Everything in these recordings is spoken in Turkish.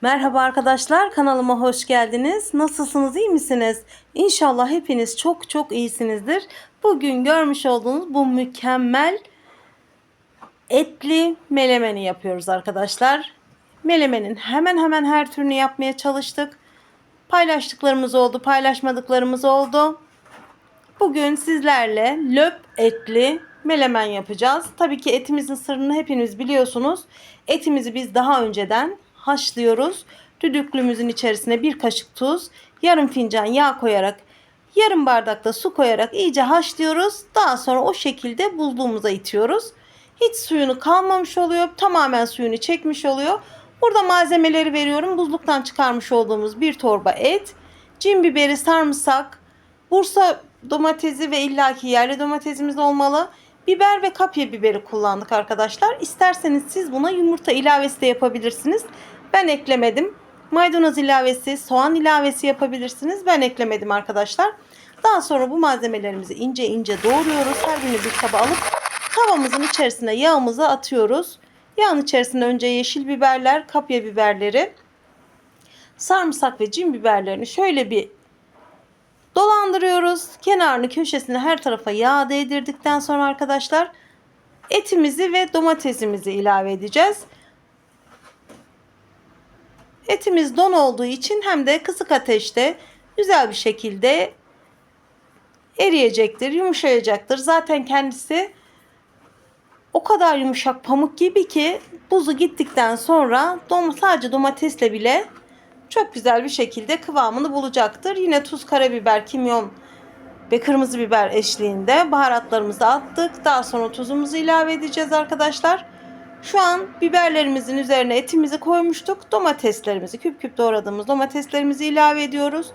Merhaba arkadaşlar kanalıma hoş geldiniz. Nasılsınız iyi misiniz? İnşallah hepiniz çok çok iyisinizdir. Bugün görmüş olduğunuz bu mükemmel etli melemeni yapıyoruz arkadaşlar. Melemenin hemen hemen her türünü yapmaya çalıştık. Paylaştıklarımız oldu, paylaşmadıklarımız oldu. Bugün sizlerle löp etli melemen yapacağız. Tabii ki etimizin sırrını hepiniz biliyorsunuz. Etimizi biz daha önceden haşlıyoruz. Düdüklümüzün içerisine bir kaşık tuz, yarım fincan yağ koyarak, yarım bardak da su koyarak iyice haşlıyoruz. Daha sonra o şekilde buzluğumuza itiyoruz. Hiç suyunu kalmamış oluyor. Tamamen suyunu çekmiş oluyor. Burada malzemeleri veriyorum. Buzluktan çıkarmış olduğumuz bir torba et, cin biberi, sarımsak, Bursa domatesi ve illaki yerli domatesimiz olmalı. Biber ve kapya biberi kullandık arkadaşlar. İsterseniz siz buna yumurta ilavesi de yapabilirsiniz. Ben eklemedim. Maydanoz ilavesi, soğan ilavesi yapabilirsiniz. Ben eklemedim arkadaşlar. Daha sonra bu malzemelerimizi ince ince doğruyoruz. Her birini bir kaba alıp tavamızın içerisine yağımızı atıyoruz. Yağın içerisine önce yeşil biberler, kapya biberleri, sarımsak ve cin biberlerini şöyle bir dolandırıyoruz. Kenarını köşesini her tarafa yağ değdirdikten sonra arkadaşlar etimizi ve domatesimizi ilave edeceğiz. Etimiz don olduğu için hem de kısık ateşte güzel bir şekilde eriyecektir, yumuşayacaktır. Zaten kendisi o kadar yumuşak pamuk gibi ki buzu gittikten sonra dom sadece domatesle bile çok güzel bir şekilde kıvamını bulacaktır. Yine tuz, karabiber, kimyon ve kırmızı biber eşliğinde baharatlarımızı attık. Daha sonra tuzumuzu ilave edeceğiz arkadaşlar. Şu an biberlerimizin üzerine etimizi koymuştuk. Domateslerimizi, küp küp doğradığımız domateslerimizi ilave ediyoruz.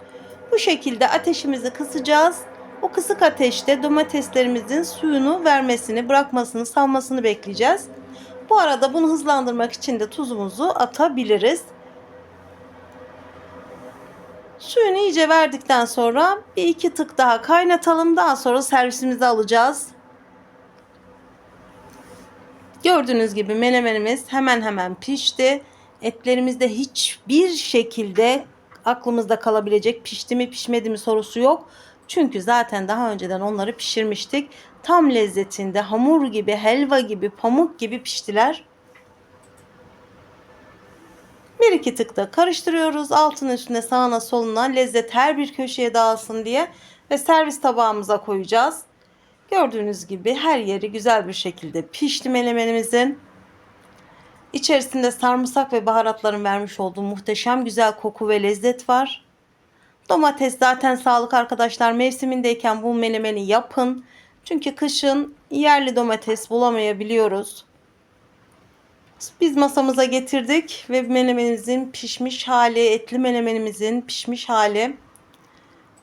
Bu şekilde ateşimizi kısacağız. O kısık ateşte domateslerimizin suyunu vermesini, bırakmasını, salmasını bekleyeceğiz. Bu arada bunu hızlandırmak için de tuzumuzu atabiliriz. Suyunu iyice verdikten sonra bir iki tık daha kaynatalım. Daha sonra servisimize alacağız. Gördüğünüz gibi menemenimiz hemen hemen pişti. Etlerimizde hiçbir şekilde aklımızda kalabilecek pişti mi pişmedi mi sorusu yok. Çünkü zaten daha önceden onları pişirmiştik. Tam lezzetinde hamur gibi, helva gibi, pamuk gibi piştiler. Bir iki tık da karıştırıyoruz. Altın üstüne sağına soluna lezzet her bir köşeye dağılsın diye ve servis tabağımıza koyacağız. Gördüğünüz gibi her yeri güzel bir şekilde pişti menemenimizin. İçerisinde sarımsak ve baharatların vermiş olduğu muhteşem güzel koku ve lezzet var. Domates zaten sağlık arkadaşlar. Mevsimindeyken bu menemeni yapın. Çünkü kışın yerli domates bulamayabiliyoruz. Biz masamıza getirdik ve menemenimizin pişmiş hali, etli menemenimizin pişmiş hali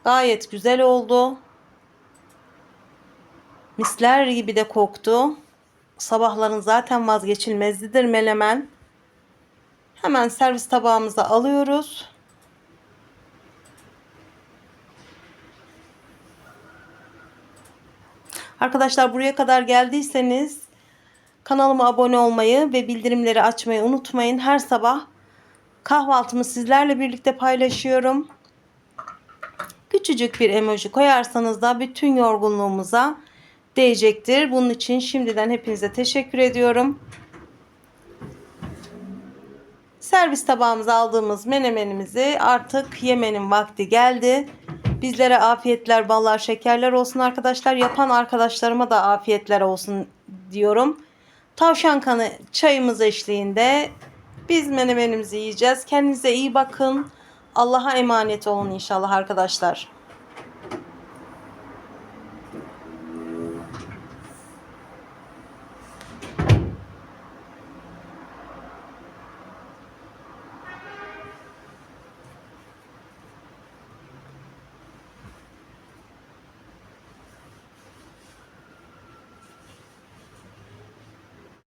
gayet güzel oldu. Misler gibi de koktu. Sabahların zaten vazgeçilmezlidir melemen. Hemen servis tabağımıza alıyoruz. Arkadaşlar buraya kadar geldiyseniz kanalıma abone olmayı ve bildirimleri açmayı unutmayın. Her sabah kahvaltımı sizlerle birlikte paylaşıyorum. Küçücük bir emoji koyarsanız da bütün yorgunluğumuza değecektir. Bunun için şimdiden hepinize teşekkür ediyorum. Servis tabağımıza aldığımız menemenimizi artık yemenin vakti geldi. Bizlere afiyetler, ballar, şekerler olsun arkadaşlar. Yapan arkadaşlarıma da afiyetler olsun diyorum. Tavşan kanı çayımız eşliğinde biz menemenimizi yiyeceğiz. Kendinize iyi bakın. Allah'a emanet olun inşallah arkadaşlar.